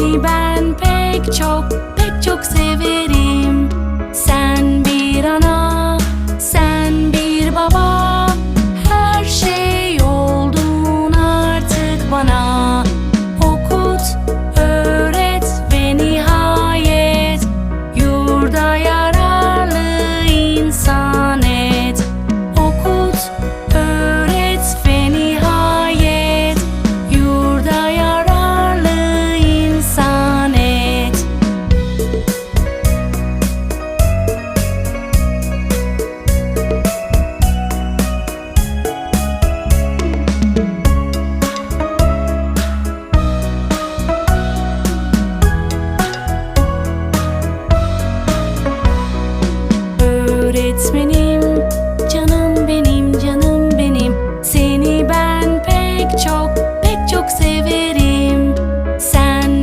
Seni ben pek çok pek çok severim It's been